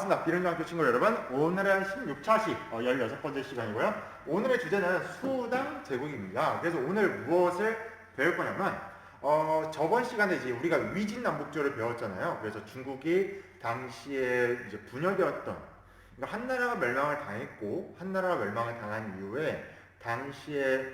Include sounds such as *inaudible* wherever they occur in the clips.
반갑습니다. 비른중학교 친구 여러분. 오늘은 16차시, 어, 16번째 시간이고요. 오늘의 주제는 수당 제공입니다. 그래서 오늘 무엇을 배울 거냐면, 어, 저번 시간에 이제 우리가 위진남북조를 배웠잖아요. 그래서 중국이 당시에 이제 분열되었던, 그러니까 한 나라가 멸망을 당했고, 한 나라가 멸망을 당한 이후에, 당시에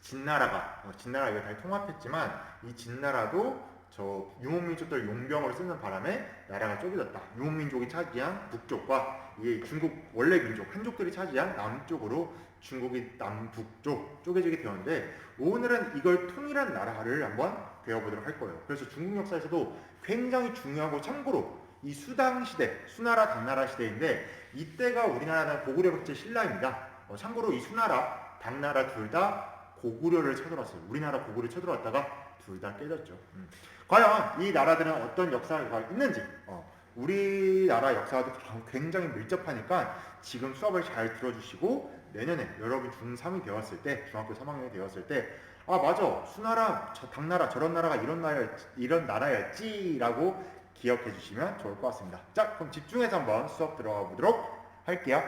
진나라가, 어, 진나라가 다 통합했지만, 이 진나라도 저 유목민족 들 용병을 쓰는 바람에 나라가 쪼개졌다. 유목민족이 차지한 북쪽과 이 중국 원래 민족 한족들이 차지한 남쪽으로 중국이 남북쪽 쪼개지게 되었는데 오늘은 이걸 통일한 나라를 한번 배워보도록 할 거예요. 그래서 중국 역사에서도 굉장히 중요하고 참고로 이 수당 시대, 수나라 당나라 시대인데 이때가 우리나라는 고구려 백제 신라입니다. 어, 참고로 이 수나라, 당나라 둘 다 고구려를 쳐들어왔어요. 우리나라 고구려 쳐들어왔다가 둘 다 깨졌죠. 음. 과연 이 나라들은 어떤 역사가 있는지 어, 우리나라 역사와도 굉장히 밀접하니까 지금 수업을 잘 들어주시고 내년에 여러분 중3이 되었을 때 중학교 3학년이 되었을 때 아 맞아 수나라 저 당나라 저런 나라가 이런 나라였지 이런 나라였지라고 기억해 주시면 좋을 것 같습니다. 자 그럼 집중해서 한번 수업 들어가 보도록 할게요.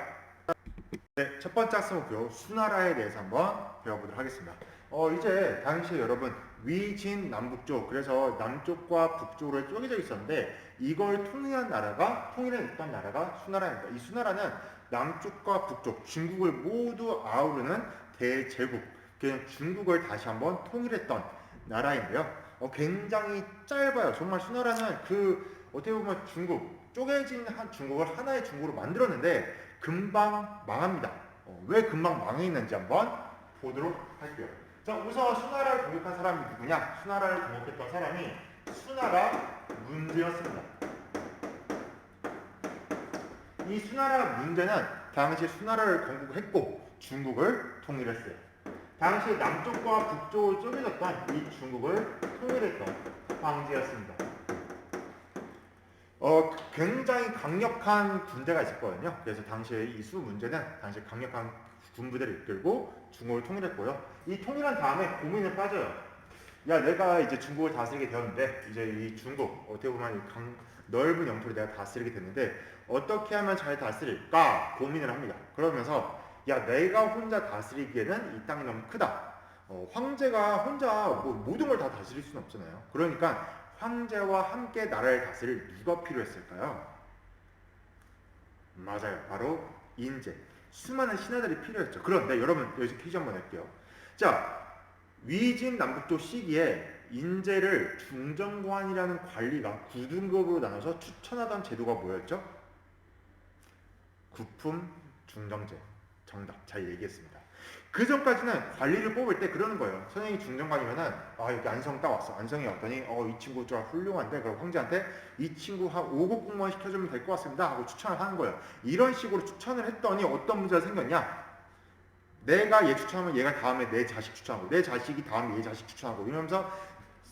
네, 첫 번째 학습 목표 수나라에 대해서 한번 배워보도록 하겠습니다. 어, 이제 당시에 여러분 위진 남북쪽 그래서 남쪽과 북쪽으로 쪼개져 있었는데 이걸 통일한 나라가 통일했던 나라가 수나라입니다. 이 수나라는 남쪽과 북쪽 중국을 모두 아우르는 대제국 그냥 중국을 다시 한번 통일했던 나라인데요. 어, 굉장히 짧아요. 정말 수나라는 그 어떻게 보면 중국 쪼개진 한 중국을 하나의 중국으로 만들었는데 금방 망합니다. 어, 왜 금방 망했는지 한번 보도록 할게요. 자, 우선 수나라를 공격한 사람이 누구냐? 수나라를 공격했던 사람이 수나라 문제였습니다. 이 수나라 문제는 당시 수나라를 건국했고 중국을 통일했어요. 당시 남쪽과 북쪽을 쪼개졌던 이 중국을 통일했던 황제였습니다. 어, 굉장히 강력한 군대가 있었거든요. 그래서 당시에 이수 문제는 당시 강력한 군부대를 이끌고 중국을 통일했고요. 이 통일한 다음에 고민에 빠져요. 야, 내가 이제 중국을 다스리게 되었는데, 이제 이 중국, 어떻게 보면 이 강, 넓은 영토를 내가 다스리게 됐는데, 어떻게 하면 잘 다스릴까 고민을 합니다. 그러면서, 야, 내가 혼자 다스리기에는 이 땅이 너무 크다. 어, 황제가 혼자 뭐 모든 걸 다 다스릴 수는 없잖아요. 그러니까 황제와 함께 나라를 다스릴 누가 필요했을까요? 맞아요. 바로 인재. 수많은 신하들이 필요했죠. 그런데 여러분 여기서 퀴즈 한번 할게요. 자, 위진 남북조 시기에 인재를 중정관이라는 관리가 9등급으로 나눠서 추천하던 제도가 뭐였죠? 구품 중정제. 정답. 잘 얘기했습니다. 그 전까지는 관리를 뽑을 때 그러는 거예요. 선생님이 중정관이면은 아 여기 안성 따왔어. 안성이 왔더니 어 이 친구 좀 훌륭한데 그럼 황제한테 이 친구 한 5급 공무원 시켜주면 될 것 같습니다 하고 추천을 하는 거예요. 이런 식으로 추천을 했더니 어떤 문제가 생겼냐? 내가 얘 추천하면 얘가 다음에 내 자식 추천하고 내 자식이 다음에 얘 자식 추천하고 이러면서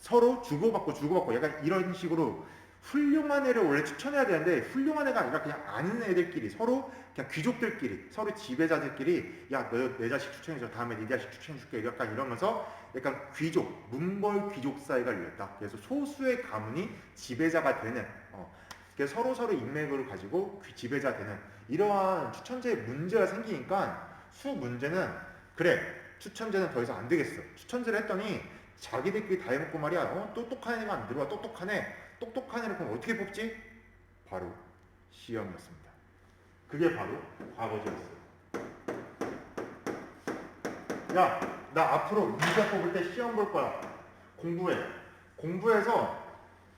서로 주고받고 주고받고 약간 이런 식으로 훌륭한 애를 원래 추천해야 되는데 훌륭한 애가 아니라 그냥 아는 애들끼리 서로 그냥 귀족들끼리 서로 지배자들끼리 야 너 내 자식 추천해줘 다음에 네 자식 추천해줄게 약간 이러면서 약간 귀족 문벌 귀족 사이가 열렸다. 그래서 소수의 가문이 지배자가 되는 어, 그래서 서로 서로 인맥을 가지고 귀- 지배자 되는 이러한 추천제에 문제가 생기니까 수 문제는 그래 추천제는 더 이상 안 되겠어. 추천제를 했더니 자기들끼리 다 해먹고 말이야. 어? 똑똑한 애가 안 들어와 똑똑한 애 똑똑한 애를 그럼 어떻게 뽑지? 바로 시험이었습니다. 그게 바로 과거제였어요. 야, 나 앞으로 유자 뽑을 때 시험 볼 거야. 공부해. 공부해서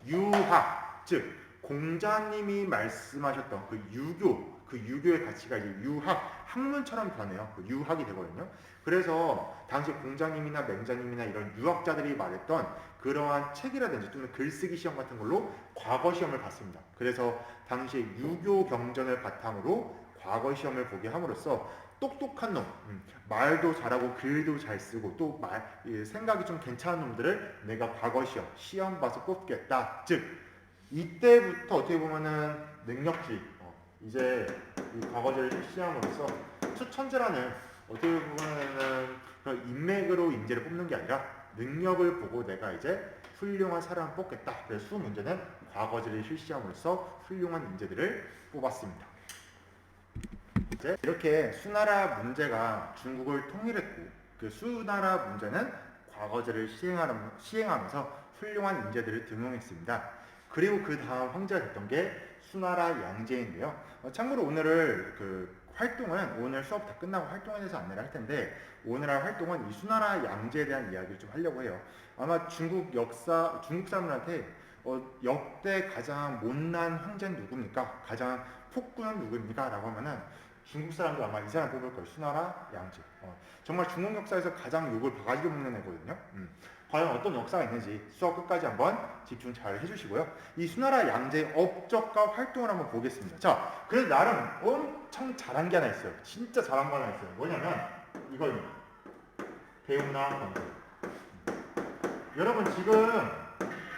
유학, 즉 공자님이 말씀하셨던 그 유교, 그 유교의 가치가 이제 유학, 학문처럼 변해요. 그 유학이 되거든요. 그래서 당시 공자님이나 맹자님이나 이런 유학자들이 말했던 그러한 책이라든지 또는 글쓰기 시험 같은 걸로 과거 시험을 봤습니다. 그래서 당시 유교 경전을 바탕으로 과거 시험을 보게 함으로써 똑똑한 놈, 음, 말도 잘하고 글도 잘 쓰고 또 말, 이 생각이 좀 괜찮은 놈들을 내가 과거 시험, 시험 봐서 뽑겠다. 즉 이때부터 어떻게 보면은 능력주의, 어, 이제 이 과거제를 실시함으로써 추천제라는 어떻게 보면은 그런 인맥으로 인재를 뽑는 게 아니라 능력을 보고 내가 이제 훌륭한 사람을 뽑겠다. 그래서 수 문제는 과거지를 실시함으로써 훌륭한 인재들을 뽑았습니다. 이제 이렇게 수나라 문제가 중국을 통일했고 그 수나라 문제는 과거제를 시행하면서 훌륭한 인재들을 등용했습니다. 그리고 그 다음 황제가 됐던 게 수나라 양제인데요. 어, 참고로 오늘을 그 활동은 오늘 수업 다 끝나고 활동에 대해서 안내를 할 텐데 오늘 할 활동은 이 수나라 양제에 대한 이야기를 좀 하려고 해요. 아마 중국 역사, 중국 사람들한테 어, 역대 가장 못난 황제는 누굽니까? 가장 폭군은 누굽니까? 라고 하면은 중국 사람도 아마 이 사람 뽑을 거예요. 수나라 양제. 어, 정말 중국 역사에서 가장 욕을 바가지로 먹는 애거든요. 음. 과연 어떤 역사가 있는지 수업 끝까지 한번 집중 잘 해주시고요. 이 수나라 양제의 업적과 활동을 한번 보겠습니다. 자, 그래도 나름 엄청 잘한 게 하나 있어요. 진짜 잘한 거 하나 있어요. 뭐냐면 이거입니다. 배우나 건설. 여러분 지금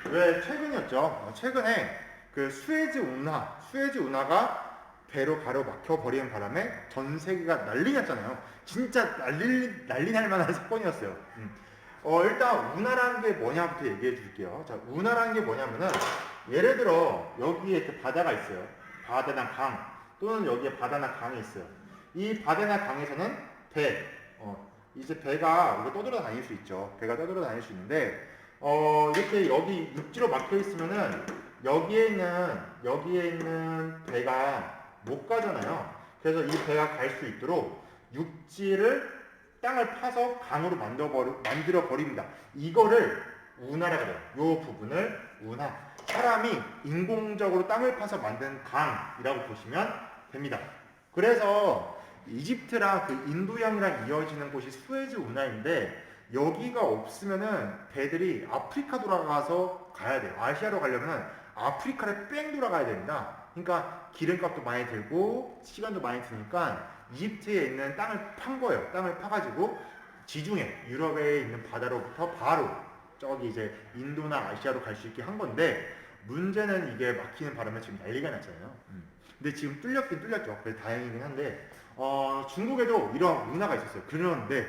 왜 최근이었죠? 어, 최근에 그 수에즈 운하, 수에즈 운하가 배로 가로 막혀 버리는 바람에 전 세계가 난리 났잖아요. 진짜 난리 난리 날 만한 사건이었어요. 음. 어 일단 운하라는 게 뭐냐부터 얘기해 줄게요. 자 운하라는 게 뭐냐면은 예를 들어 여기에 이렇게 바다가 있어요. 바다나 강 또는 여기에 바다나 강이 있어요. 이 바다나 강에서는 배, 어, 이제 배가 우리가 떠돌아 다닐 수 있죠. 배가 떠돌아 다닐 수 있는데 어 이렇게 여기 육지로 막혀 있으면은 여기에 있는 여기에 있는 배가 못 가잖아요. 그래서 이 배가 갈 수 있도록 육지를 땅을 파서 강으로 만들어 버립니다. 이거를 운하라고 해요. 요 부분을 운하. 사람이 인공적으로 땅을 파서 만든 강이라고 보시면 됩니다. 그래서 이집트랑 그 인도양이랑 이어지는 곳이 수에즈 운하인데 여기가 없으면은 배들이 아프리카 돌아가서 가야 돼요. 아시아로 가려면 아프리카를 뺑 돌아가야 됩니다. 그러니까 기름값도 많이 들고 시간도 많이 드니까 이집트에 있는 땅을 판 거예요. 땅을 파가지고 지중해 유럽에 있는 바다로부터 바로 저기 이제 인도나 아시아로 갈 수 있게 한 건데 문제는 이게 막히는 바람에 지금 난리가 났잖아요. 음. 근데 지금 뚫렸긴 뚫렸죠. 그래서 다행이긴 한데 어, 중국에도 이런 문화가 있었어요. 그런데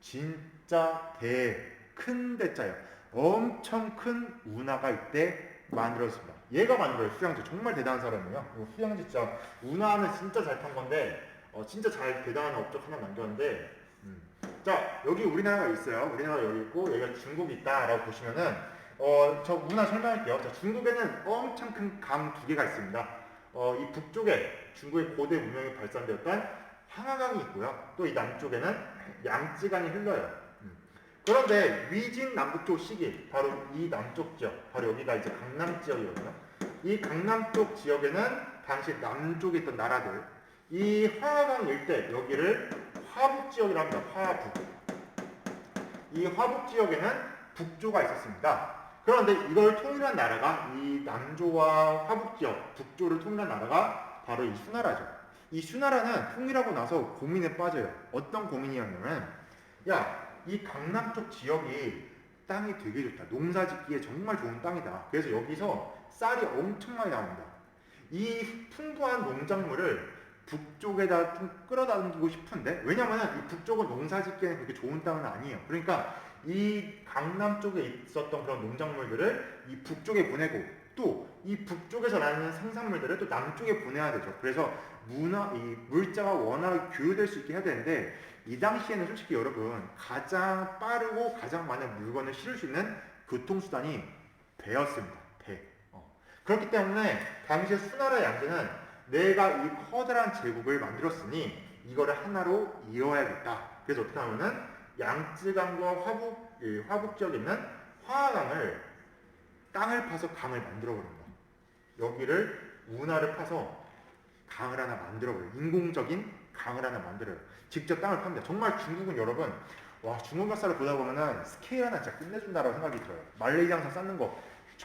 진짜 대 큰 대자예요. 엄청 큰 운하가 이때 만들어졌습니다. 얘가 만들어요. 수양제 정말 대단한 사람이에요. 이거 수양제 진짜 운하는 진짜 잘 탄 건데 어, 진짜 잘 대단한 업적 하나 남겼는데 음. 자 여기 우리나라가 있어요. 우리나라가 여기 있고 여기가 중국이 있다라고 보시면은 어, 저 운하 설명할게요. 자, 중국에는 엄청 큰 강 두 개가 있습니다. 어, 이 북쪽에 중국의 고대 문명이 발산되었던 황하강이 있고요. 또 이 남쪽에는 양쯔강이 흘러요. 음. 그런데 위진 남북쪽 시기 바로 이 남쪽 지역 바로 여기가 이제 강남 지역이거든요. 이 강남 쪽 지역에는 당시 남쪽에 있던 나라들 이 화강 일대 여기를 화북 지역이라고 합니다. 화북. 이 화북 지역에는 북조가 있었습니다. 그런데 이걸 통일한 나라가 이 남조와 화북 지역, 북조를 통일한 나라가 바로 이 수나라죠. 이 수나라는 통일하고 나서 고민에 빠져요. 어떤 고민이었냐면, 야, 이 강남 쪽 지역이 땅이 되게 좋다. 농사 짓기에 정말 좋은 땅이다. 그래서 여기서 쌀이 엄청 많이 나옵니다. 이 풍부한 농작물을 북쪽에다 좀 끌어당기고 싶은데, 왜냐면은 이 북쪽은 농사 짓기에는 그렇게 좋은 땅은 아니에요. 그러니까 이 강남 쪽에 있었던 그런 농작물들을 이 북쪽에 보내고 또 이 북쪽에서 나는 생산물들을 또 남쪽에 보내야 되죠. 그래서 문화, 이 물자가 워낙 교류될 수 있게 해야 되는데 이 당시에는 솔직히 여러분 가장 빠르고 가장 많은 물건을 실을 수 있는 교통수단이 배였습니다. 배. 어. 그렇기 때문에 당시에 수나라 양제는 내가 이 커다란 제국을 만들었으니 이거를 하나로 이어야겠다. 그래서 어떻게 하면은 양쯔강과 화북, 이 화북 지역에 있는 화강을 땅을 파서 강을 만들어 버립니다. 여기를 운하를 파서 강을 하나 만들어 버려요. 인공적인 강을 하나 만들어요. 직접 땅을 팝니다. 정말 중국은 여러분, 와, 중국 역사를 보다 보면은 스케일 하나 진짜 끝내준다라고 생각이 들어요. 만리장성 쌓는 거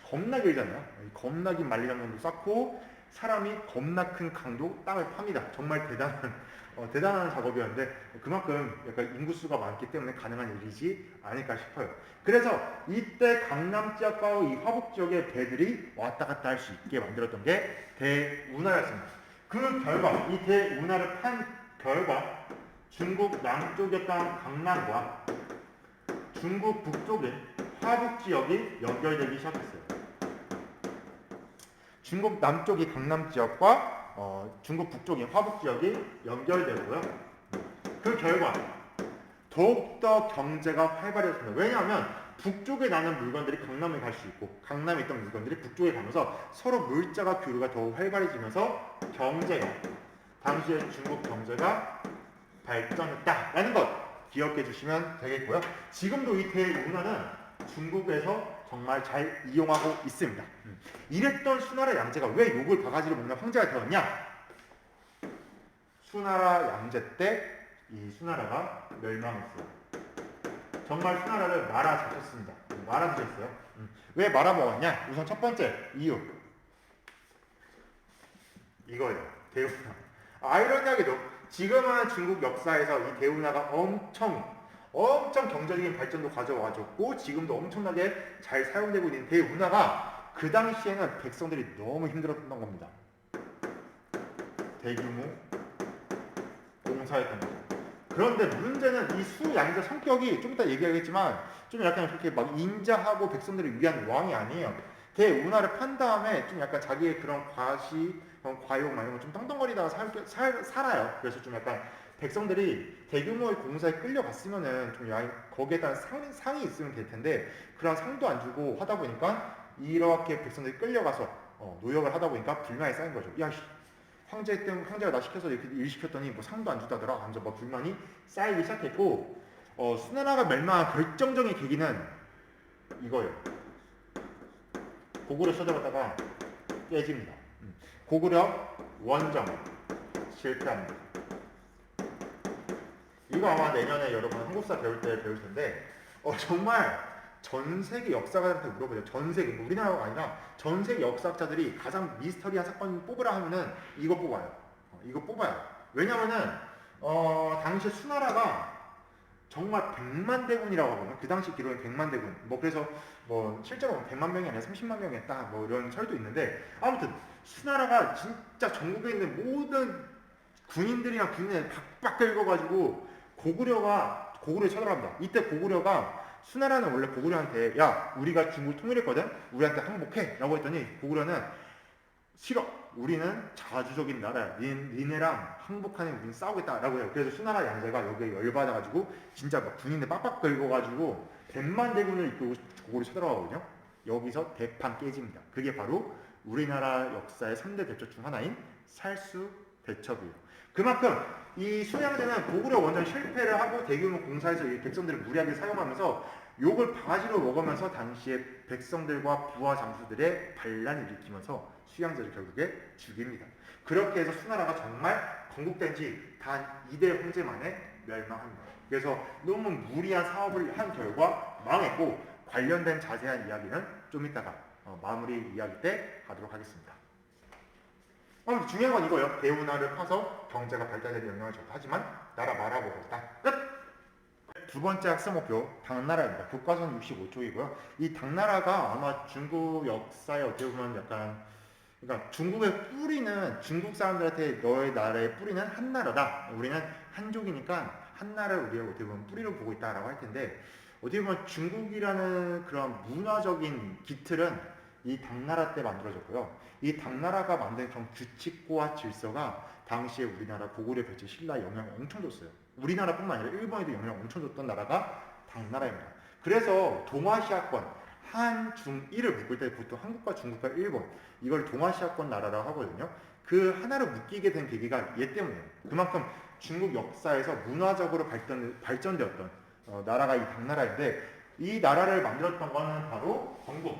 겁나 길잖아요. 겁나 긴 만리장성도 쌓고 사람이 겁나 큰 강도 땅을 팝니다. 정말 대단한 어, 대단한 작업이었는데 그만큼 약간 인구수가 많기 때문에 가능한 일이지 아닐까 싶어요. 그래서 이때 강남 지역과 이 화북 지역의 배들이 왔다 갔다 할 수 있게 만들었던 게 대운하였습니다. 그 결과 이 대운하를 판 결과 중국 남쪽이었던 강남과 중국 북쪽인 화북 지역이 연결되기 시작했어요. 중국 남쪽이 강남 지역과 어, 중국 북쪽인 화북 지역이 연결되고요. 그 결과 더욱더 경제가 활발해졌습니다. 왜냐하면 북쪽에 나는 물건들이 강남에 갈 수 있고 강남에 있던 물건들이 북쪽에 가면서 서로 물자가 교류가 더욱 활발해지면서 경제가 당시에 중국 경제가 발전했다라는 것 기억해 주시면 되겠고요. 지금도 이 대문화는 중국에서 정말 잘 이용하고 있습니다. 음. 이랬던 수나라 양제가 왜 욕을 바가지로 먹는 황제가 되었냐? 수나라 양제 때 이 수나라가 멸망했어요. 정말 수나라를 말아 잡혔습니다. 말아 들였어요. 음. 왜 말아 먹었냐? 우선 첫 번째 이유 이거예요. 대운하. 아이러니하게도 지금은 중국 역사에서 이 대운하가 엄청 엄청 경제적인 발전도 가져와줬고 지금도 엄청나게 잘 사용되고 있는 대운하가 그 당시에는 백성들이 너무 힘들었던 겁니다. 대규모 공사였던 거죠. 그런데 문제는 이 수양자 성격이 좀 이따 얘기하겠지만 좀 약간 그렇게 막 인자하고 백성들을 위한 왕이 아니에요. 대운하를 판 다음에 좀 약간 자기의 그런 과시, 그런 과욕 막 이런 거 좀 떵떵거리다가 살, 살, 살아요. 그래서 좀 약간 백성들이 대규모의 공사에 끌려갔으면은 좀 야, 거기에 따른 상, 상이 있으면 될 텐데 그런 상도 안 주고 하다 보니까 이렇게 백성들이 끌려가서 어, 노역을 하다 보니까 불만이 쌓인 거죠. 야, 씨, 황제 때문에 황제가 나 시켜서 이렇게 일 시켰더니 뭐 상도 안 주다더라 하면서 뭐 불만이 쌓이기 시작했고 어, 수나라가 멸망한 결정적인 계기는 이거예요. 고구려 쳐들어갔다가 깨집니다. 음. 고구려 원정 실패합니다. 이거 아마 내년에 여러분 한국사 배울 때 배울 텐데 어, 정말 전 세계 역사가들한테 물어보죠. 전 세계 뭐 우리나라가 아니라 전 세계 역사학자들이 가장 미스터리한 사건 뽑으라 하면은 이거 뽑아요. 어, 이거 뽑아요. 왜냐면은 어, 당시 수나라가 정말 100만 대군이라고 하거든요. 그 당시 기록에 100만 대군. 뭐 그래서 뭐 실제로 100만 명이 아니라 30만 명이었다. 뭐 이런 설도 있는데 아무튼 수나라가 진짜 전국에 있는 모든 군인들이랑 군인을 박박 긁어가지고 고구려가 고구려 쳐들어갑니다. 이때 고구려가 수나라는 원래 고구려한테 야 우리가 중국을 통일했거든 우리한테 항복해 라고 했더니 고구려는 싫어 우리는 자주적인 나라야 니, 니네랑 항복하는 우리는 싸우겠다라고 해요. 그래서 수나라 양제가 여기에 열받아가지고 진짜 막 군인들 빡빡 긁어가지고 백만 대군을 이끌고 고구려 쳐들어가거든요. 여기서 대판 깨집니다. 그게 바로 우리나라 역사의 3대 대첩 중 하나인 살수 대첩이에요. 그만큼 이 수양제는 고구려 원전 실패를 하고 대규모 공사에서 이 백성들을 무리하게 사용하면서 욕을 바가지로 먹으면서 당시에 백성들과 부하 장수들의 반란을 일으키면서 수양제를 결국에 죽입니다. 그렇게 해서 수나라가 정말 건국된 지단 이대 황제 만에 멸망합니다. 그래서 너무 무리한 사업을 한 결과 망했고 관련된 자세한 이야기는 좀 이따가 어, 마무리 이야기 때 하도록 하겠습니다. 어, 중요한 건 이거예요. 대운하를 파서 경제가 발달되는 영향을 줬다. 하지만 나라 말아먹었다. 끝! 두 번째 학습 목표 당나라입니다. 교과선 65쪽이고요. 이 당나라가 아마 중국 역사에 어떻게 보면 약간 그러니까 중국의 뿌리는 중국 사람들한테 너의 나라의 뿌리는 한 나라다. 우리는 한족이니까 한 나라를 우리가 어떻게 보면 뿌리로 보고 있다라고 할 텐데 어떻게 보면 중국이라는 그런 문화적인 기틀은 이 당나라 때 만들어졌고요. 이 당나라가 만든 그런 규칙과 질서가 당시에 우리나라 고구려 배치 신라에 영향을 엄청 줬어요. 우리나라뿐만 아니라 일본에도 영향을 엄청 줬던 나라가 당나라입니다. 그래서 동아시아권 한, 중, 일을 묶을 때 보통 한국과 중국과 일본 이걸 동아시아권 나라라고 하거든요. 그 하나를 묶이게 된 계기가 얘 때문이에요. 그만큼 중국 역사에서 문화적으로 발전, 발전되었던 어, 나라가 이 당나라인데 이 나라를 만들었던 거는 바로 건국.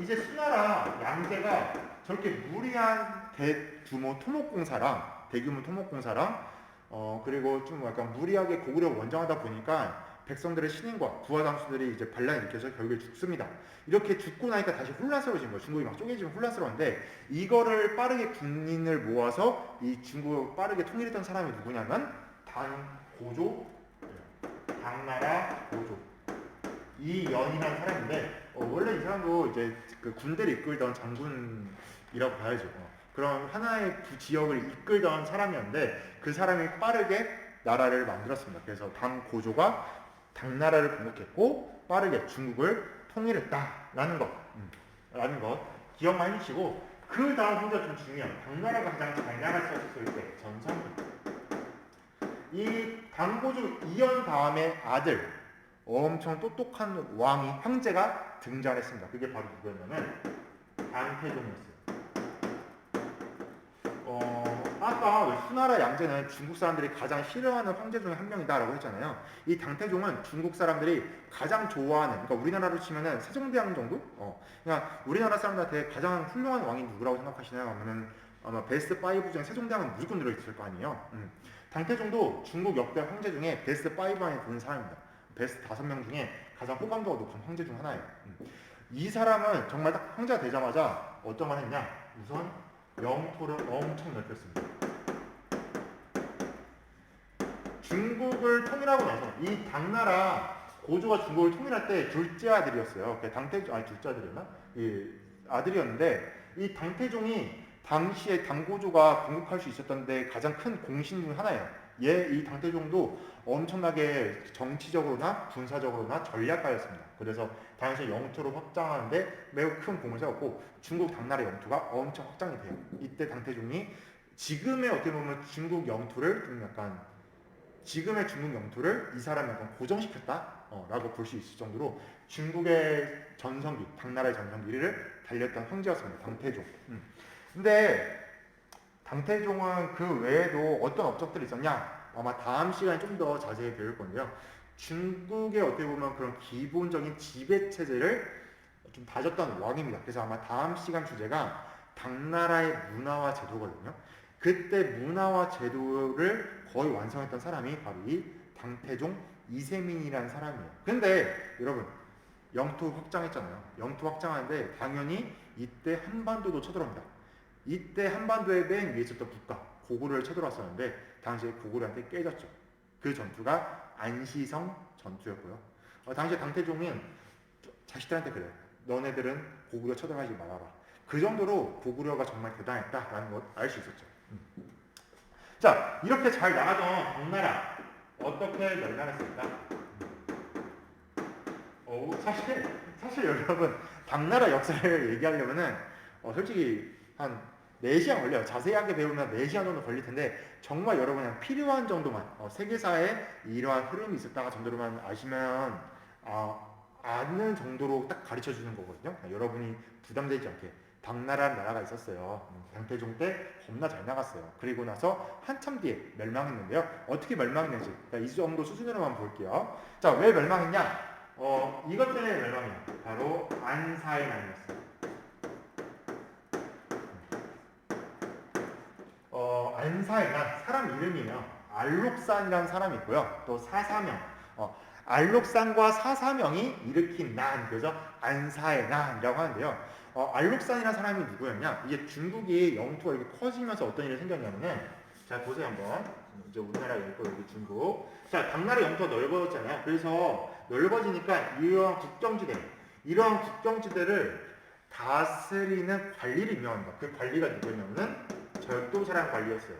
이제 수나라 양제가 저렇게 무리한 대규모 토목공사랑 대규모 토목공사랑 어 그리고 좀 약간 무리하게 고구려 원정하다 보니까 백성들의 신인과 부하 장수들이 이제 반란을 일으켜서 결국에 죽습니다. 이렇게 죽고 나니까 다시 혼란스러워진 거예요. 중국이 막 쪼개지면 혼란스러운데 이거를 빠르게 군인을 모아서 이 중국을 빠르게 통일했던 사람이 누구냐면 당고조, 당나라 고조 이연이라는 사람인데 어, 원래 이 사람도 이제 그 군대를 이끌던 장군이라고 봐야죠. 어, 그런 하나의 부 지역을 이끌던 사람이었는데 그 사람이 빠르게 나라를 만들었습니다. 그래서 당 고조가 당나라를 공격했고 빠르게 중국을 통일했다라는 것, 음, 라는 것 기억만 해주시고 그 다음 혼자 좀 중요한 당나라가 가장 잘 있었을 때 전성기. 이 당고주 이연 다음에 아들 엄청 똑똑한 왕이 황제가 등장했습니다. 그게 바로 누구였냐면 안태종이었어요. 어, 아까 왜 수나라 양제는 중국 사람들이 가장 싫어하는 황제 중에 한 명이다라고 했잖아요. 이 당태종은 중국 사람들이 가장 좋아하는, 그러니까 우리나라로 치면은 세종대왕 정도? 어, 그러니까 우리나라 사람들한테 가장 훌륭한 왕이 누구라고 생각하시나요? 하면은 아마 베스트 5 중에 세종대왕은 무조건 들어있을 거 아니에요. 음. 당태종도 중국 역대 황제 중에 베스트 5 안에 드는 사람입니다. 베스트 5명 중에 가장 호감도가 높은 황제 중 하나예요. 음. 이 사람은 정말 딱 황제가 되자마자 어떤 걸 했냐? 우선 영토를 엄청 넓혔습니다. 중국을 통일하고 나서 이 당나라 고조가 중국을 통일할 때 둘째 아들이었어요. 그 당태 아니 둘째 아들이었나? 이 아들이었는데 이 당태종이 당시에 당고조가 공격할 수 있었던 데 가장 큰 공신 중 하나예요. 얘이 당태종도 엄청나게 정치적으로나 군사적으로나 전략가였습니다. 그래서 당시 영토를 확장하는데 매우 큰 공을 세웠고 중국 당나라 영토가 엄청 확장이 돼요. 이때 당태종이 지금의 어떻게 보면 중국 영토를 좀 약간 지금의 중국 영토를 이 사람이 약간 고정시켰다라고 볼 수 있을 정도로 중국의 전성기, 당나라의 전성기를 달렸던 황제였습니다. 당태종. 음. 근데 당태종은 그 외에도 어떤 업적들이 있었냐? 아마 다음 시간에 좀 더 자세히 배울 건데요. 중국의 어떻게 보면 그런 기본적인 지배 체제를 좀 다졌던 왕입니다. 그래서 아마 다음 시간 주제가 당나라의 문화와 제도거든요. 그때 문화와 제도를 거의 완성했던 사람이 바로 이 당태종 이세민이라는 사람이에요. 근데 여러분 영토 확장했잖아요. 영토 확장하는데 당연히 이때 한반도도 쳐들어옵니다. 이때 한반도의 맨 위에 있었던 국가 고구려를 쳐들어왔었는데 당시에 고구려한테 깨졌죠. 그 전투가 안시성 전투였고요. 어, 당시에 당태종은 자식들한테 그래요. 너네들은 고구려 쳐들어가지 말아라. 그 정도로 고구려가 정말 대단했다라는 걸 알 수 있었죠. 음. 자, 이렇게 잘 나가던 당나라 어떻게 멸망했습니까? 어, 사실 사실 여러분 당나라 역사를 얘기하려면은 어, 솔직히 한 4시간 걸려요. 자세하게 배우면 4시간 정도 걸릴 텐데 정말 여러분 그냥 필요한 정도만 어, 세계사에 이러한 흐름이 있었다가 정도로만 아시면 아, 아는 정도로 딱 가르쳐 주는 거거든요. 그러니까 여러분이 부담되지 않게 당나라는 나라가 있었어요. 음, 당태종 때 겁나 잘 나갔어요. 그리고 나서 한참 뒤에 멸망했는데요. 어떻게 멸망했는지 그러니까 이 정도 수준으로만 볼게요. 자, 왜 멸망했냐? 어, 이것 때문에 멸망이야. 바로 안사의 난이었어요. 어, 안사의 난 사람 이름이에요. 알록산이라는 사람이 있고요. 또 사사명. 어, 알록산과 사사명이 일으킨 난, 그래서 안사의 난이라고 하는데요. 어, 알록산이라는 사람이 누구였냐? 이게 중국이 영토가 이렇게 커지면서 어떤 일이 생겼냐면은, 자, 보세요, 한번. 이제 우리나라 영토, 여기 중국. 자, 당나라 영토가 넓어졌잖아요. 그래서 넓어지니까 이러한 국경지대, 이러한 국경지대를 다스리는 관리를 임명합니다. 그 관리가 누구였냐면은, 절도사랑 관리였어요.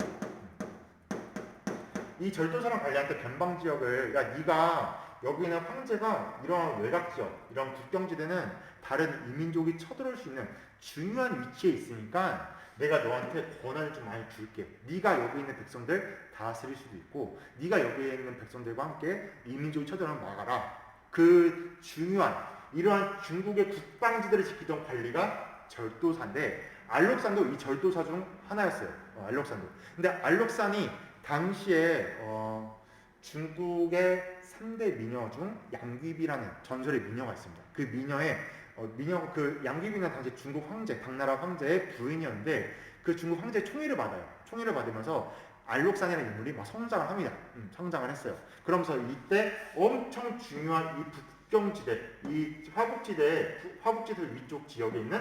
이 절도사랑 관리한테 변방 지역을, 야, 네가 여기 있는 황제가 이런 외곽 지역, 이런 국경지대는 다른 이민족이 쳐들어올 수 있는 중요한 위치에 있으니까 내가 너한테 권한을 좀 많이 줄게. 네가 여기 있는 백성들 다스릴 수도 있고, 네가 여기에 있는 백성들과 함께 이민족이 쳐들어오면 막아라. 그 중요한 이러한 중국의 국방지대를 지키던 관리가 절도사인데 알록산도 이 절도사 중 하나였어요. 어, 알록산도. 근데 알록산이 당시에 어, 중국의 3대 미녀 중 양귀비라는 전설의 미녀가 있습니다. 그 미녀의 어, 미녀 그 양귀비는 당시 중국 황제 당나라 황제의 부인이었는데 그 중국 황제 총애를 받아요. 총애를 받으면서 알록산이라는 인물이 막 성장을 합니다. 음, 성장을 했어요. 그러면서 이때 엄청 중요한 이 북경지대, 이 화북지대, 화북지대 위쪽 지역에 있는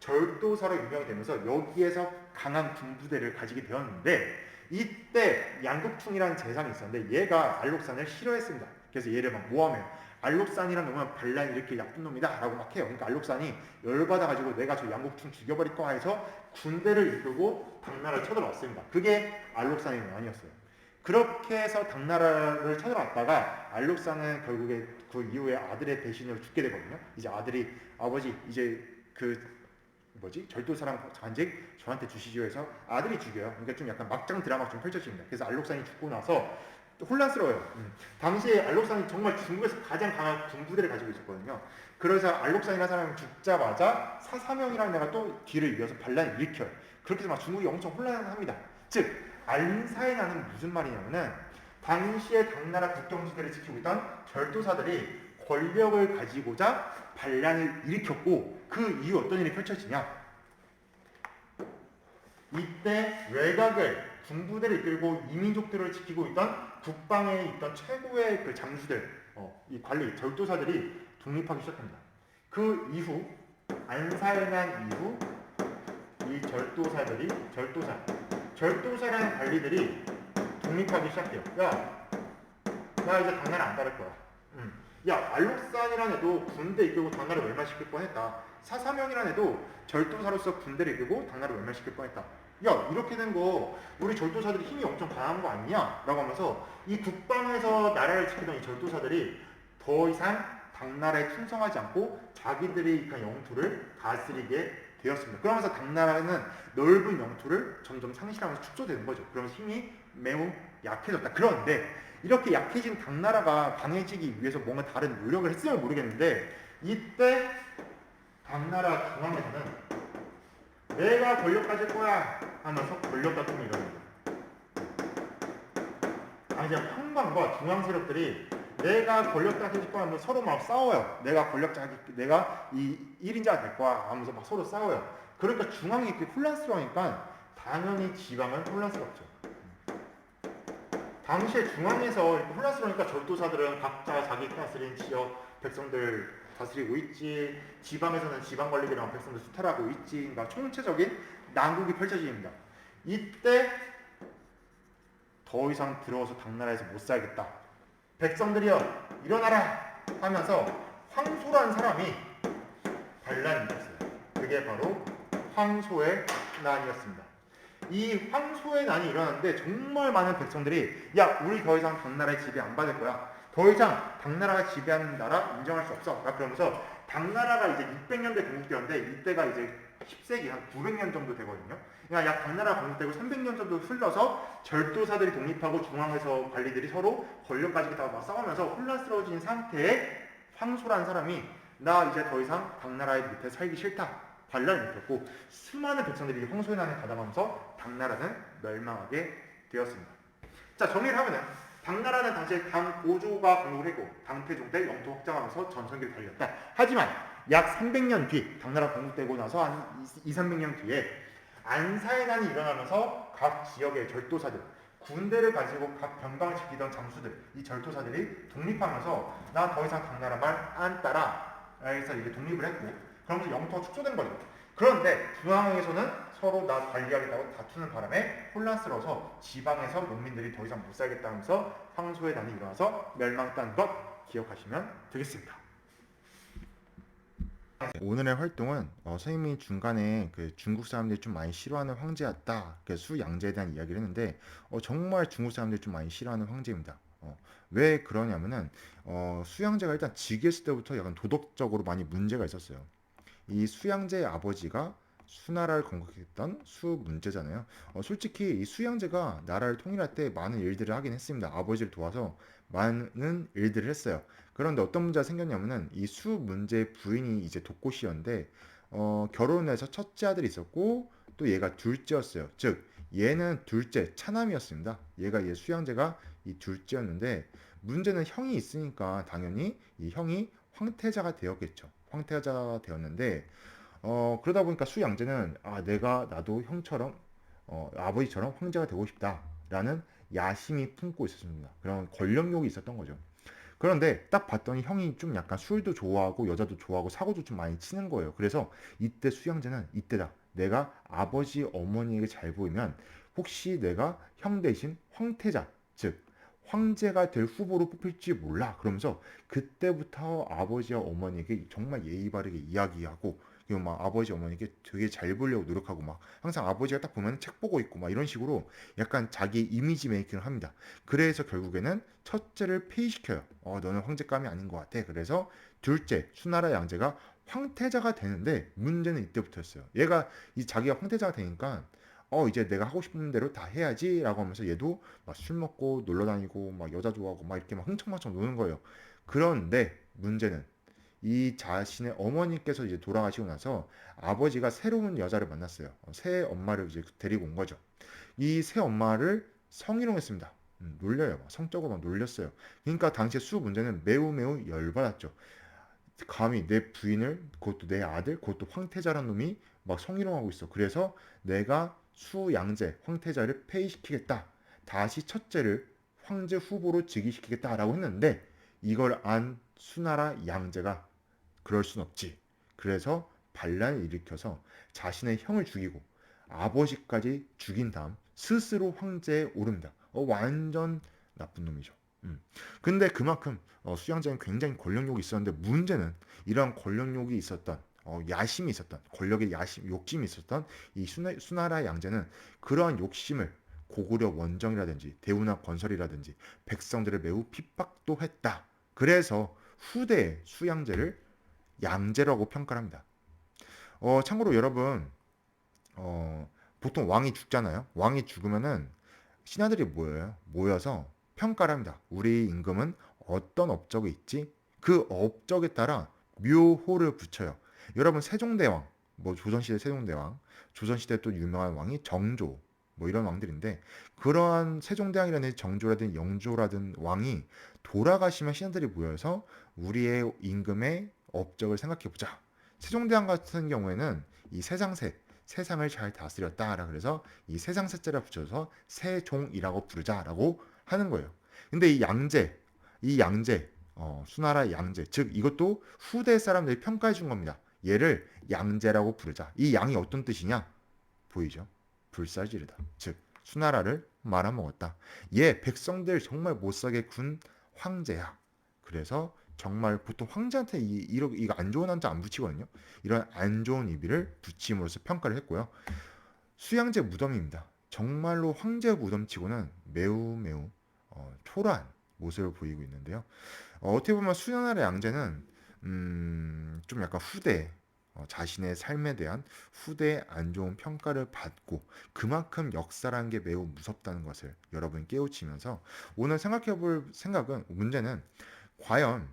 절도사로 유명이 되면서 여기에서 강한 군부대를 가지게 되었는데 이때 양국충이라는 재상이 있었는데 얘가 알록산을 싫어했습니다. 그래서 얘를 막 모함해요. 알록산이란 놈은 반란 일으킬 나쁜 놈이다 라고 막 해요. 그러니까 알록산이 열받아가지고 내가 저 양국충 죽여버릴 거야 해서 군대를 이끌고 당나라를 쳐들어왔습니다. 그게 알록산의 왕이었어요. 그렇게 해서 당나라를 찾아왔다가 알록사는 결국에 그 이후에 아들의 배신으로 죽게 되거든요. 이제 아들이 아버지 이제 그 뭐지 절도사랑 간직 저한테 주시죠 해서 아들이 죽여요. 그러니까 좀 약간 막장 드라마가 좀 펼쳐집니다. 그래서 알록산이 죽고 나서 또 혼란스러워요. 음. 당시에 알록산이 정말 중국에서 가장 강한 군부대를 가지고 있었거든요. 그래서 알록산이라는 사람이 죽자마자 사사명이라는 애가 또 뒤를 이어서 반란을 일으켜요. 그렇게 해서 막 중국이 엄청 혼란합니다. 즉 알사이나는 무슨 말이냐면은 당시에 당나라 국경지대를 지키고 있던 절도사들이 권력을 가지고자 반란을 일으켰고 그 이후 어떤 일이 펼쳐지냐 이때 외곽을 군부대를 이끌고 이민족들을 지키고 있던 국방에 있던 최고의 그 장수들 어, 이 관리 절도사들이 독립하기 시작합니다. 그 이후 안사연한 이후 이 절도사들이 절도사 절도사라는 관리들이 독립하기 시작해요. 야, 나 이제 당나라 안 따를 거야. 음. 야, 알록산이라는 애도 군대 이끌고 당나라 멸망시킬 뻔했다. 사사명이라는 애도 절도사로서 군대를 이끌고 당나라 멸망시킬 뻔했다. 야, 이렇게 된 거 우리 절도사들이 힘이 엄청 강한 거 아니냐? 라고 하면서 이 국방에서 나라를 지키던 이 절도사들이 더 이상 당나라에 충성하지 않고 자기들의 그 영토를 다스리게 되었습니다. 그러면서 당나라는 넓은 영토를 점점 상실하면서 축소되는 거죠. 그러면서 힘이 매우 약해졌다. 그런데 이렇게 약해진 당나라가 강해지기 위해서 뭔가 다른 노력을 했으면 모르겠는데 이때 당나라 중앙에서는 내가 권력 가질 거야 하면서 권력 다툼이 일어납니다. 당시 황방과 중앙 세력들이 내가 권력 가질 거야 하면서 서로 막 싸워요. 내가 권력 자기 내가 이 1인자가 될 거야 하면서 막 서로 싸워요. 그러니까 중앙이 이렇게 혼란스러우니까 당연히 지방은 혼란스럽죠. 당시에 중앙에서 혼란스러우니까 절도사들은 각자 자기 다스린 지역 백성들 다스리고 있지 지방에서는 지방 관리들이랑 백성들 수탈하고 있지 그러니까 총체적인 난국이 펼쳐집니다. 이때 더 이상 들어와서 당나라에서 못 살겠다. 백성들이여 일어나라 하면서 황소라는 사람이 반란이 일었어요. 그게 바로 황소의 난이었습니다. 이 황소의 난이 일어났는데 정말 많은 백성들이 야 우리 더 이상 당나라의 지배 안 받을 거야. 더 이상 당나라가 지배하는 나라 인정할 수 없어. 라 그러면서 당나라가 이제 600년대 건국되었는데 이때가 이제 10세기 한 900년 정도 되거든요. 그러니까 약 당나라 건국되고 300년 정도 흘러서 절도사들이 독립하고 중앙에서 관리들이 서로 권력 가지고 다막 싸우면서 혼란스러워진 상태에 황소라는 사람이 나 이제 더 이상 당나라의 밑에 살기 싫다. 반란을 일으켰고 수많은 백성들이 황소의 난에 가담하면서 당나라는 멸망하게 되었습니다. 자 정리를 하면은 당나라는 당시에 당 고조가 공국을 했고 당태종 때 영토 확장하면서 전성기를 달렸다. 하지만 약 300년 뒤 당나라 건국되고 나서 한 2, 300년 뒤에 안사의 난이 일어나면서 각 지역의 절도사들 군대를 가지고 각 변방을 지키던 장수들 이 절도사들이 독립하면서 나 더 이상 당나라 말 안 따라 해서 이게 독립을 했고 그러면서 영토가 축소된 거죠. 그런데 중앙에서는 서로 나 관리하겠다고 다투는 바람에 혼란스러워서 지방에서 농민들이 더 이상 못 살겠다 하면서 황소의 난이 일어나서 멸망했다는 것 기억하시면 되겠습니다. 오늘의 활동은 어, 선생님이 중간에 그 중국 사람들이 좀 많이 싫어하는 황제였다. 그 수양제에 대한 이야기를 했는데 어, 정말 중국 사람들이 좀 많이 싫어하는 황제입니다. 어, 왜 그러냐면은 어, 수양제가 일단 즉위했을 때부터 약간 도덕적으로 많이 문제가 있었어요. 이 수양제의 아버지가 수나라를 건국했던 수 문제잖아요. 어, 솔직히 이 수양제가 나라를 통일할 때 많은 일들을 하긴 했습니다. 아버지를 도와서 많은 일들을 했어요. 그런데 어떤 문제가 생겼냐면은 이 수 문제의 부인이 이제 독고시였는데 어, 결혼해서 첫째 아들이 있었고 또 얘가 둘째였어요. 즉 얘는 둘째 차남이었습니다. 얘가 얘 수양제가 이 둘째였는데 문제는 형이 있으니까 당연히 이 형이 황태자가 되었겠죠. 황태자가 되었는데 어, 그러다 보니까 수양제는 아 내가 나도 형처럼 어, 아버지처럼 황제가 되고 싶다라는 야심이 품고 있었습니다. 그런 권력욕이 있었던 거죠. 그런데 딱 봤더니 형이 좀 약간 술도 좋아하고 여자도 좋아하고 사고도 좀 많이 치는 거예요. 그래서 이때 수양제는 이때다. 내가 아버지 어머니에게 잘 보이면 혹시 내가 형 대신 황태자 즉 황제가 될 후보로 뽑힐지 몰라. 그러면서 그때부터 아버지와 어머니에게 정말 예의 바르게 이야기하고 그리고 막 아버지 어머니께 되게 잘 보려고 노력하고 막 항상 아버지가 딱 보면 책 보고 있고 막 이런 식으로 약간 자기 이미지 메이킹을 합니다. 그래서 결국에는 첫째를 폐위시켜요. 어, 너는 황제감이 아닌 것 같아. 그래서 둘째 수나라 양제가 황태자가 되는데 문제는 이때부터였어요. 얘가 이 자기가 황태자가 되니까 어 이제 내가 하고 싶은 대로 다 해야지라고 하면서 얘도 막 술 먹고 놀러 다니고 막 여자 좋아하고 막 이렇게 막 흥청망청 노는 거예요. 그런데 문제는 이 자신의 어머니께서 이제 돌아가시고 나서 아버지가 새로운 여자를 만났어요. 어, 새 엄마를 이제 데리고 온 거죠. 이 새 엄마를 성희롱했습니다. 음, 놀려요. 막 성적으로 막 놀렸어요. 그러니까 당시에 수 문제는 매우 매우 열받았죠. 감히 내 부인을 그것도 내 아들 그것도 황태자란 놈이 막 성희롱하고 있어. 그래서 내가 수 양제 황태자를 폐위시키겠다. 다시 첫째를 황제 후보로 즉위시키겠다라고 했는데 이걸 안 수나라 양제가 그럴 순 없지. 그래서 반란을 일으켜서 자신의 형을 죽이고 아버지까지 죽인 다음 스스로 황제에 오릅니다. 어, 완전 나쁜 놈이죠. 음. 근데 그만큼 어, 수양제는 굉장히 권력욕이 있었는데 문제는 이런 권력욕이 있었던 어, 야심이 있었던 권력의 야심 욕심이 있었던 이 수나, 수나라 양제는 그러한 욕심을 고구려 원정이라든지 대운하 건설이라든지 백성들을 매우 핍박도 했다. 그래서 후대에 수양제를 양제라고 평가를 합니다. 어, 참고로 여러분 어, 보통 왕이 죽잖아요. 왕이 죽으면은 신하들이 모여요. 모여서 평가를 합니다. 우리 임금은 어떤 업적이 있지? 그 업적에 따라 묘호를 붙여요. 여러분 세종대왕, 뭐 조선시대 세종대왕, 조선시대 또 유명한 왕이 정조, 뭐 이런 왕들인데 그러한 세종대왕이라든지 정조라든 영조라든 왕이 돌아가시면 신하들이 모여서 우리의 임금의 업적을 생각해 보자. 세종대왕 같은 경우에는 이 세상세 세상을 잘 다스렸다라 그래서 이 세상세자를 붙여서 세종이라고 부르자라고 하는 거예요. 근데 이 양제, 이 양제, 어, 수나라 양제, 즉 이것도 후대 사람들이 평가해 준 겁니다. 얘를 양제라고 부르자. 이 양이 어떤 뜻이냐? 보이죠? 불살지르다. 즉 수나라를 말아먹었다. 얘 백성들 정말 못살게 군 황제야. 그래서 정말 보통 황제한테 이, 이러, 이거 안 좋은 한자 안 붙이거든요. 이런 안 좋은 이비를 붙임으로써 평가를 했고요. 수양제 무덤입니다. 정말로 황제 무덤치고는 매우 매우 어, 초라한 모습을 보이고 있는데요. 어, 떻게 보면 수나라 양제는 음, 좀 약간 후대 어, 자신의 삶에 대한 후대의 안 좋은 평가를 받고 그만큼 역사라는 게 매우 무섭다는 것을 여러분 깨우치면서 오늘 생각해 볼 생각은 문제는 과연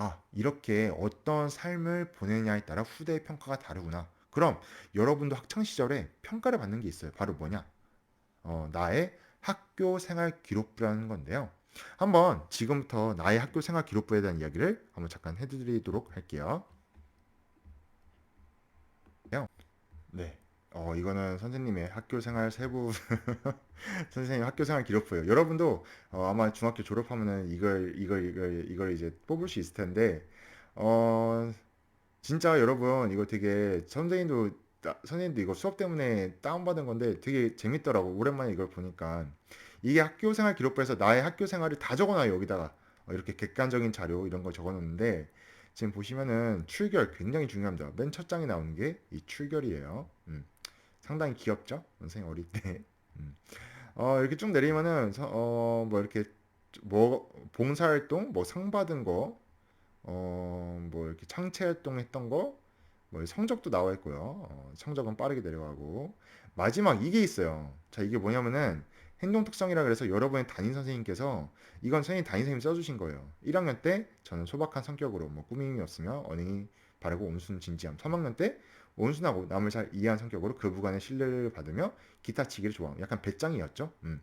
아 이렇게 어떤 삶을 보내냐에 따라 후대의 평가가 다르구나. 그럼 여러분도 학창 시절에 평가를 받는 게 있어요. 바로 뭐냐? 어, 나의 학교 생활 기록부라는 건데요. 한번 지금부터 나의 학교 생활 기록부에 대한 이야기를 한번 잠깐 해드리도록 할게요. 네. 어, 이거는 선생님의 학교 생활 세부 *laughs* 선생님 학교 생활 기록부예요. 여러분도 어, 아마 중학교 졸업하면은 이걸 이걸 이걸 이걸 이제 뽑을 수 있을 텐데 어, 진짜 여러분 이거 되게 선생님도 따- 선생님도 이거 수업 때문에 다운받은 건데 되게 재밌더라고. 오랜만에 이걸 보니까 이게 학교 생활 기록부에서 나의 학교 생활을 다 적어놔요. 여기다가 어, 이렇게 객관적인 자료 이런 걸 적어놓는데 지금 보시면은 출결 굉장히 중요합니다. 맨 첫 장에 나오는 게 이 출결이에요. 음, 상당히 귀엽죠? 선생님 어릴 때. *laughs* 음. 어, 이렇게 쭉 내리면은 서- 어, 뭐 이렇게 뭐 봉사활동, 뭐 상 받은 거, 어, 뭐 이렇게 창체 활동 했던 거, 뭐 성적도 나와 있고요. 어, 성적은 빠르게 내려가고 마지막 이게 있어요. 자, 이게 뭐냐면은 행동 특성이라 그래서 여러분의 담임 선생님께서 이건 선생님 담임 선생님 써주신 거예요. 1학년 때 저는 소박한 성격으로 뭐 꾸밈이 없으며 언행이 바르고 온순 진지함. 3학년 때 온순하고 남을 잘 이해한 성격으로 그 부관의 신뢰를 받으며 기타 치기를 좋아함. 약간 배짱이었죠. 음.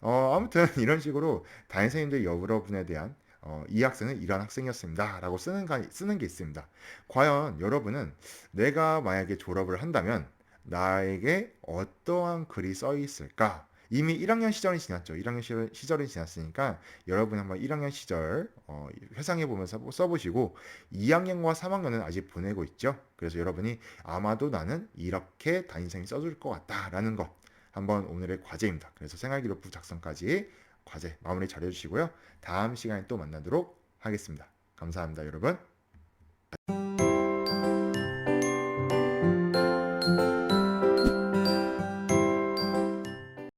어, 아무튼 *laughs* 이런 식으로 담임 선생님들 여러분에 대한 어, 이 학생은 이런 학생이었습니다. 라고 쓰는, 가, 쓰는 게 있습니다. 과연 여러분은 내가 만약에 졸업을 한다면 나에게 어떠한 글이 써 있을까? 이미 1학년 시절이 지났죠. 1학년 시절, 시절이 지났으니까 여러분 한번 1학년 시절 어, 회상해 보면서 써보시고 2학년과 3학년은 아직 보내고 있죠. 그래서 여러분이 아마도 나는 이렇게 담임선생님이 써줄 것 같다라는 거 한번 오늘의 과제입니다. 그래서 생활기록부 작성까지 과제 마무리 잘 해주시고요. 다음 시간에 또 만나도록 하겠습니다. 감사합니다, 여러분.